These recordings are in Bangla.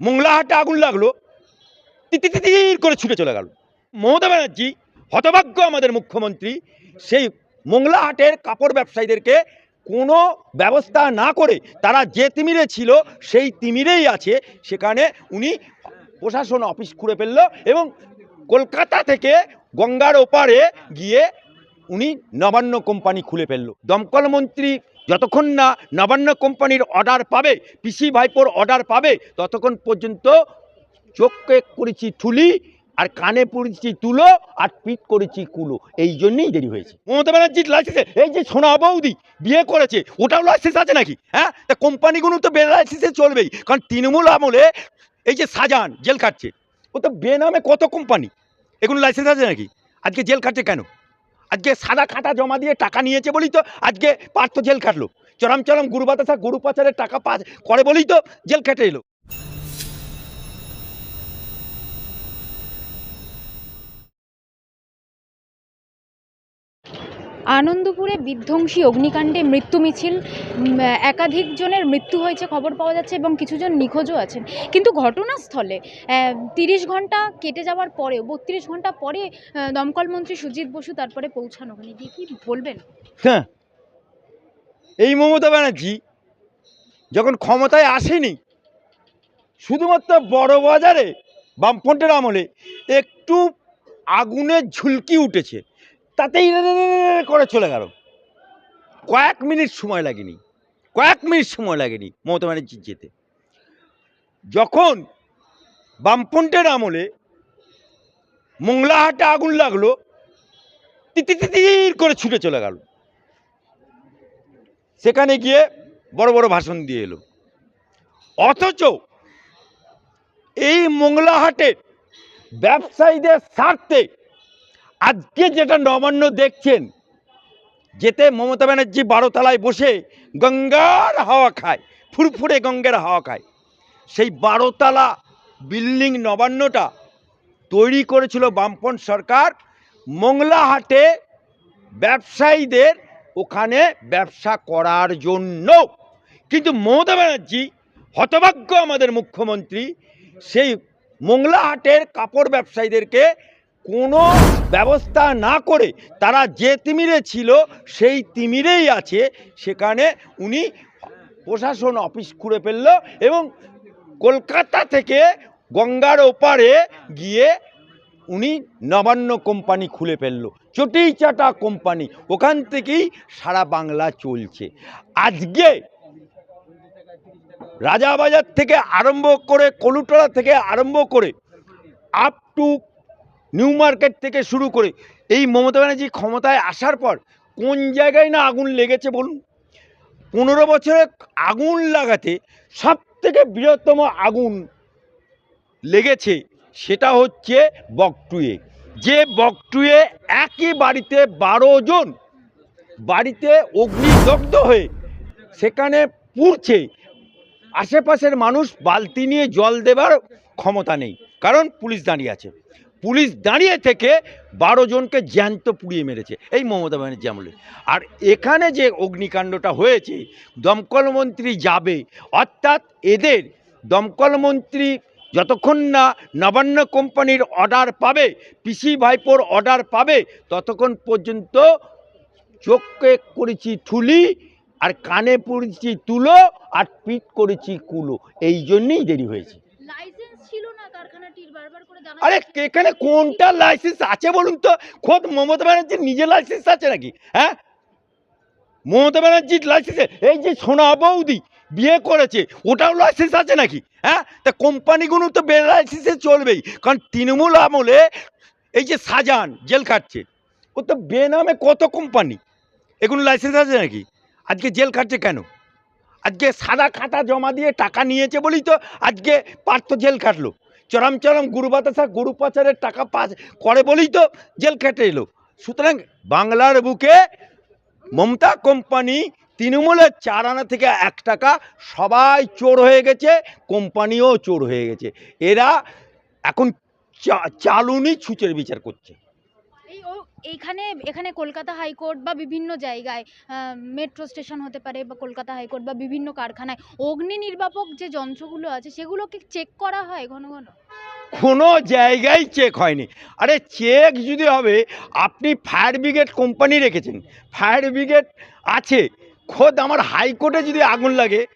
মোংলাহাটে আগুন লাগল তিতির করে ছুটে চলে গেল। মমতা ব্যানার্জি হতভাগ্য আমাদের মুখ্যমন্ত্রী, সেই মোংলাহাটের কাপড় ব্যবসায়ীদেরকে কোনো ব্যবস্থা না করে তারা যে তিমিরে ছিল, সেই তিমিরেই আছে। সেখানে উনি প্রশাসন অফিস খুঁড়ে ফেলল এবং কলকাতা থেকে গঙ্গার ওপারে গিয়ে উনি নবান্ন কোম্পানি খুলে ফেলল। দমকল মন্ত্রী যতক্ষণ না নবান্ন কোম্পানির অর্ডার পাবে পিসি ভাইপোর অর্ডার পাবে, ততক্ষণ পর্যন্ত চোখকে করেছি ঠুলি আর কানে পড়েছি তুলো আর পিট করেছি কুলো। এই জন্যই দেরি হয়েছে। মমতা ব্যানার্জির লাইসেন্স এই যে সোনা বৌদি বিয়ে করেছে, ওটাও লাইসেন্স আছে নাকি? হ্যাঁ? তা কোম্পানিগুলো তো বে লাইসেন্সে চলবেই, কারণ তৃণমূল আমলে এই যে সাজান, জেল কাটছে ও তো বেনামে কত কোম্পানি? এগুলো লাইসেন্স আছে নাকি? আজকে জেল কাটছে কেন? আজকে সাদা খাতা জমা দিয়ে টাকা নিয়েছে বলেই তো আজকে পার্থ জেল কাটলো চরম চরম গুরু বাতাসা গরু পাচারের টাকা পা করে বলেই তো জেল কেটে এলো। আনন্দপুরে বিধ্বংসী অগ্নিকাণ্ডে মৃত্যু মিছিল। একাধিক জনের মৃত্যু হয়েছে, খবর পাওয়া যাচ্ছে, এবং কিছুজন নিখোঁজও আছেন। কিন্তু ঘটনাস্থলে তিরিশ ঘণ্টা কেটে যাওয়ার পরেও, বত্রিশ ঘণ্টা পরে দমকল মন্ত্রী সুজিত বসু তারপরে পৌঁছানো ওখানে। কি বলবেন? হ্যাঁ। এই মমতা ব্যানার্জি যখন ক্ষমতায় আসেনি, শুধুমাত্র বড় বাজারে, বামফ্রন্টের আমলে, একটু আগুনের ঝুলকি উঠেছে। তাতেই করে চলে গেল। কয়েক মিনিট সময় লাগেনি, কয়েক মিনিট সময় লাগেনি মমতা ব্যানার্জির যেতে। যখন বামফ্রন্টের আমলে মোংলাহাটে আগুন লাগল তিতির করে ছুটে চলে গেল। সেখানে গিয়ে বড় বড় ভাষণ দিয়ে এলো। অথচ এই মোংলাহাটের ব্যবসায়ীদের স্বার্থে আজকে যেটা নবান্ন দেখছেন, যেতে মমতা ব্যানার্জি বারোতলায় বসে গঙ্গার হাওয়া খায়, ফুরফুরে গঙ্গার হাওয়া খায়। সেই বারোতলা বিল্ডিং নবান্নটা তৈরি করেছিল বামপন সরকার। মোংলাহাটে ব্যবসায়ীদের ওখানে ব্যবসা করার জন্য। কিন্তু মমতা ব্যানার্জি হতভাগ্য আমাদের মুখ্যমন্ত্রী, সেই মোংলাহাটের কাপড় ব্যবসায়ীদেরকে কোনো ব্যবস্থা না করে তারা যে তিমিরে ছিল, সেই তিমিরেই আছে। সেখানে উনি প্রশাসন অফিস খুঁড়ে ফেলল এবং কলকাতা থেকে গঙ্গার ওপারে গিয়ে উনি নবান্ন কোম্পানি খুলে ফেলল চটিই চাটা কোম্পানি। ওখান থেকেই সারা বাংলা চলছে। আজকে রাজাবাজার থেকে আরম্ভ করে কলুটলা থেকে আরম্ভ করে আপ টু নিউ মার্কেট থেকে শুরু করে এই মমতা ব্যানার্জি ক্ষমতায় আসার পর কোন জায়গায় না আগুন লেগেছে বলুন? পনেরো বছরে আগুন লাগাতে সব থেকে বৃহত্তম আগুন লেগেছে সেটা হচ্ছে বকটুয়ে। যে বকটুয়ে একই বাড়িতে বারো জন বাড়িতে অগ্নিদগ্ধ হয়ে সেখানে পুড়ছে। আশেপাশের মানুষ বালতি নিয়ে জল দেবার ক্ষমতা নেই, কারণ পুলিশ দাঁড়িয়ে আছে। পুলিশ দাঁড়িয়ে থেকে বারো জনকে জ্যান্ত পুড়িয়ে মেরেছে, এই মমতা ব্যানার্জি আমলে। আর এখানে যে অগ্নিকাণ্ডটা হয়েছে, দমকল মন্ত্রী যাবে, অর্থাৎ এদের দমকল মন্ত্রী যতক্ষণ না নবান্ন কোম্পানির অর্ডার পাবে, পিসি ভাইপোর অর্ডার পাবে, ততক্ষণ পর্যন্ত চোখকে করেছি ঠুলি আর কানে পড়েছি তুলো আর পিট করেছি কুলো, এই জন্যেই দেরি হয়েছে। আরে এখানে কোনটা লাইসেন্স আছে বলুন তো? খোদ মমতা ব্যানার্জির নিজের লাইসেন্স আছে নাকি? হ্যাঁ? মমতা ব্যানার্জির লাইসেন্সে এই যে সোনা বৌদি বিয়ে করেছে, ওটাও লাইসেন্স আছে নাকি? হ্যাঁ? তা কোম্পানিগুলো তো বে লাইসেন্সে চলবেই, কারণ তৃণমূল আমলে এই যে সাজান জেল কাটছে ও তো বেনামে কত কোম্পানি? এগুলো লাইসেন্স আছে নাকি? আজকে জেল কাটছে কেন? আজকে সাদা খাতা জমা দিয়ে টাকা নিয়েছে বলেই তো আজকে পার্থ জেল কাটলো চরম চরম গুরু বাতাসা, গুরু পাচারের টাকা পাস করে বলেই তো জেল কেটে এলো। সুতরাং বাংলার বুকে মমতা কোম্পানি তৃণমূলের চার আনা থেকে এক টাকা সবাই চোর হয়ে গেছে, কোম্পানিও চোর হয়ে গেছে। এরা এখন চালুনি ছুঁচের বিচার করছে। এইখানে এখানে কলকাতা হাইকোর্ট বা বিভিন্ন জায়গায় মেট্রো স্টেশন হতে পারে বা কলকাতা হাইকোর্ট বা বিভিন্ন কারখানায় অগ্নি নির্বাপক যে যন্ত্রগুলো আছে সেগুলোকে চেক করা হয় ঘন ঘন? কোনো জায়গায় চেক হয়নি। আরে চেক যদি হবে আপনি ফায়ার ব্রিগেড কোম্পানি রেখেছেন। ফায়ার ব্রিগেড আছে। খোদ আমার হাইকোর্টে যদি আগুন লাগে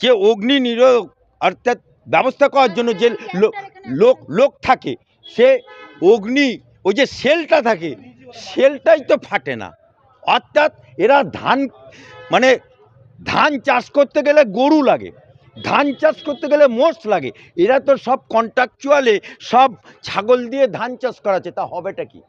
যে অগ্নি নিরোধক অর্থাৎ ব্যবস্থা করার জন্য যে লো- লোক লোক থাকে সে অগ্নি ওই যে সেলটা থাকে, সেলটাই তো ফাটে না। অর্থাৎ এরা ধান মানে ধান চাষ করতে গেলে গরু লাগে, ধান চাষ করতে গেলে মোষ লাগে। এরা তো সব কন্ট্রাকচুয়ালে সব ছাগল দিয়ে ধান চাষ করাচ্ছে, তা হবেটা কি?